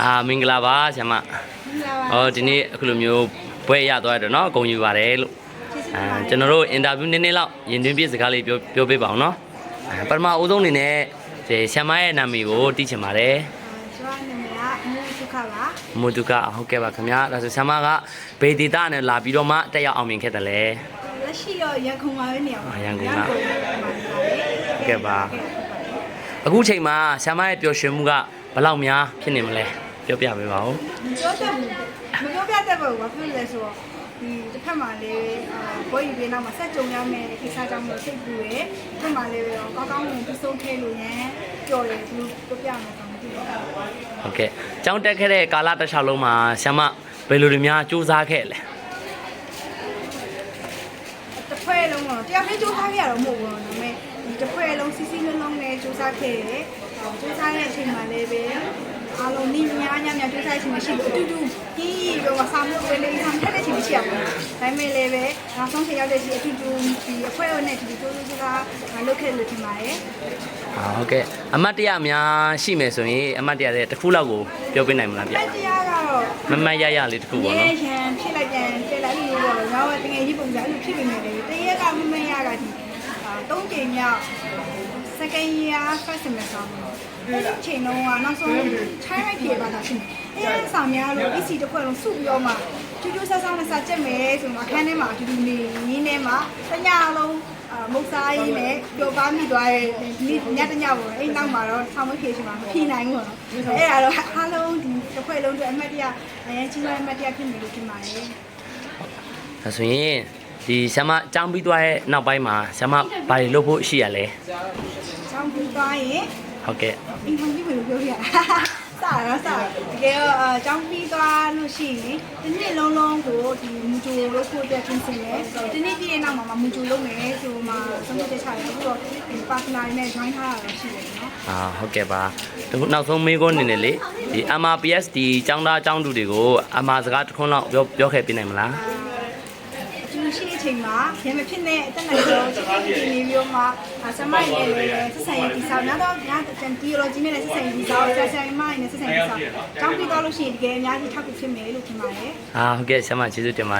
အာမင်္ဂလာပါဆရာမ မင်္ဂလာပါ ဟောဒီနေ့အခုလိုမျိုးဘွဲရသွားတယ်เนาะအကုန်ယူပါတယ်လို့ ကျေးဇူးတင်ပါတယ်အာကျွန်တော်တို့အင်တာဗျူးနည်းနည်းလောက်ရင်သွင်းပြစကားလေးပြောပြောပေးပါအောင်เนาะအာပထမအဦးဆုံးအနေနဲ့ဒီဆရာမရဲ့နာမည်ကိုသိချင်ပါတယ် ကျွန်တော်နာမည်ကအမှုဒုက္ခပါ မုဒုကဟုတ်ကဲ့ပါခင်ဗျာဒါဆိုဆရာမကဘေဒေတာနဲ့လာပြီးတော့မှတက်ရောက်အောင်မြင်ခဲ့တယ်လေ လက်ရှိတော့ရန်ကုန်မှာပဲနေရပါ အာရန်ကုန်က မှာပါလေ ဟုတ်ကဲ့ပါအခုချိန်မှာဆရာမရဲ့ပျော်ရွှင်မှုကဘယ်လောက်များဖြစ်နေမလဲ ပြောပြပေးပါဦးမပြောတတ်ဘူးမပြောပြတတ်ပါဘူးဘာဖြစ်လဲဆိုတော့ဒီတစ်ဖက်မှာလည်းအာဘွေးယူပြီးနောက်မှာဆက်ကြုံရမယ်ကိစ္စကြောင့်မလို့စိတ်ပူရယ်တစ်ဖက်မှာလည်းကောင်းကောင်းဝင်ပြီးဆုံးခဲလို့ရန်ကြော်ရယ်ဘလို့ပြောပြမယ်ဆိုမသိဘူးဟုတ်ကဲ့ကျောင်းတက်ခဲ့တဲ့ကာလတစ်လျှောက်လုံးမှာဆရာမဘယ်လိုတွေများစူးစမ်းခဲ့လဲတစ်ဖွဲ့လုံးတော့တရားမစူးစမ်းရတော့မဟုတ်ဘူးဒါပေမဲ့ဒီတစ်ဖွဲ့လုံးစီစီလုံးလုံးနဲ့စူးစမ်းခဲ့တယ်စူးစမ်းတဲ့အချိန်မှာလည်းပဲ အားလုံးနိညာညာညာစူးစမ်းတဲ့အချိန်မှာရှိလို့အတူတူကြီးကြီးတော့ဆာမှုပဲလေးဆာမှုတဲ့အချိန်မရှိရဘူးဒါပေမဲ့လည်းပဲနောက်ဆုံးချိန်ရောက်တဲ့အချိန်အတူတူဒီအဖွဲ့နဲ့ဒီစူးစမ်းစကားလုပ်ခဲ့လို့ထင်ပါတယ်အာဟုတ်ကဲ့အမတ်တရများရှိမယ်ဆိုရင်အမတ်တရတဲ့တစ်ခုလောက်ကိုပြောပြနိုင်မလားဗျအဲ့တရားကတော့မမတ်ရရလေးတစ်ခုပေါ့ရဲနော်ရန်ဖြစ်လိုက်ပြန်ပြလိုက်လို့တော့ငါကတကယ်ကြီးပုံစံအဲ့လိုဖြစ်နေတယ်တရက်ကမမရကဒီသုံးချိန်မြောက် second year first semester အဲ့ဒီချိန်လုံးကနောက်ဆုံး time လိုက်ပြေပါတာရှင်အဲ့ဒီဆောင်များလို့ EC တစ်ခွက်လုံးစုပြီးတော့မှကျူးကျူးဆဆနဲ့စာချက်မယ်ဆိုတော့အခန်းထဲမှာအတူတူနေရင်းထဲမှာတညလုံးအာမုတ်စားရင်းနဲ့ပျော်ပါမိသွားတဲ့ဒီညတညပေါ့အဲ့နောက်မှာတော့ဆောင်းမဖြေရှင်မှာမဖြေနိုင်ဘူးပေါ့နော်အဲ့ဒါတော့အားလုံးဒီတစ်ခွက်လုံးအတွက်အမှတ်တရအရင်ချင်းတဲ့အမှတ်တရဖြစ်နေလို့ဖြစ်ပါတယ်ဒါဆိုရင်ဒီဆရာမကျောင်းပြီးသွားတဲ့နောက်ပိုင်းမှာဆရာမဘာတွေလုပ်ဖို့ရှိရလဲဆော င်းပြီးသွားရင်ဟုတ်ကဲ့အင်ကုန်ကြီးဘယ်လိုပြောရစတာစတာတကယ်တော့အကြောင်းပြီးသွားလို့ရှိရင်ဒီနှစ်လုံးလုံးကိုဒီမူဂျိုလို့ဖို့အတွက်ပြင်ဆင်တယ်ဒီနေ့ပြည့်တဲ့နောက်မှာမူဂျိုလုပ်မယ်ဆိုမှဆုံးဖြတ်ချက်ချတယ်အခုတော့ဒီ partner နဲ့ join ထားတာတော့ရှိတယ်နော်အာဟုတ်ကဲ့ပါဒီခုနောက်ဆုံးမေးခွန်းအနေနဲ့လေဒီ MRPS ဒီကျောင်းသားကျောင်းသူတွေကိုအမှာစကားတစ်ခွန်းလောက်ပြောပြောခဲ့ပြနိုင်မလား ကျူရှိတဲ့အချိန်မှာရမဖြစ်တဲ့အတက်နိုင်ဆုံးချစ်ချစ်နေပြီးတော့မှဆမိုင်းနဲ့လည်းဆက်ဆံရေးဒီဆောင်နောက်တော့ညာတန်တီယိုလိုဂျီနဲ့လည်းဆက်ဆံရေးဒီဆောင်ဆရာဆရာမနဲ့ဆက်ဆံရေးဒီဆောင်ကျောင်းပြီးသွားလို့ရှိရင်တကယ်အများကြီးထောက်ပံ့ဖြစ်မယ်လို့ထင်ပါတယ်အာဟုတ်ကဲ့ဆရာမကျေးဇူးတင်ပါတယ်